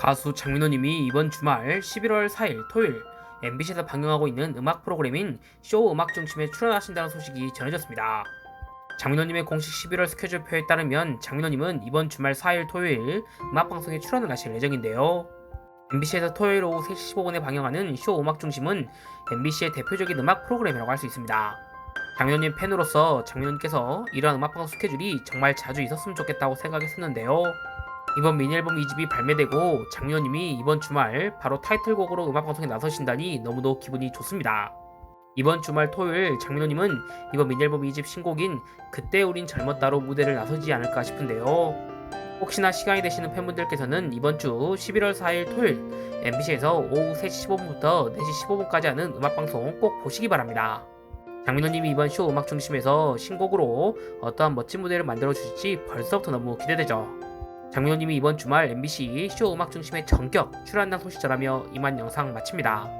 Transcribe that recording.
가수 장민호님이 이번 주말 11월 4일 토요일 MBC에서 방영하고 있는 음악 프로그램인 쇼 음악 중심에 출연하신다는 소식이 전해졌습니다. 장민호님의 공식 11월 스케줄표에 따르면 장민호님은 이번 주말 4일 토요일 음악 방송에 출연을 하실 예정인데요. MBC에서 토요일 오후 3시 15분에 방영하는 쇼 음악 중심은 MBC의 대표적인 음악 프로그램이라고 할 수 있습니다. 장민호님 팬으로서 장민호님께서 이러한 음악방송 스케줄이 정말 자주 있었으면 좋겠다고 생각했었는데요. 이번 미니앨범 2집이 발매되고 장민호님이 이번 주말 바로 타이틀곡으로 음악 방송에 나서신다니 너무도 기분이 좋습니다. 이번 주말 토요일 장민호님은 이번 미니앨범 2집 신곡인 그때 우린 젊었다로 무대를 나서지 않을까 싶은데요. 혹시나 시간이 되시는 팬분들께서는 이번 주 11월 4일 토요일 MBC에서 오후 3시 15분부터 4시 15분까지 하는 음악방송 꼭 보시기 바랍니다. 장민호님이 이번 쇼 음악 중심에서 신곡으로 어떠한 멋진 무대를 만들어 주실지 벌써부터 너무 기대되죠. 장민호님이 이번 주말 MBC 쇼 음악 중심의 전격 출연한다는 소식 전하며 이만 영상 마칩니다.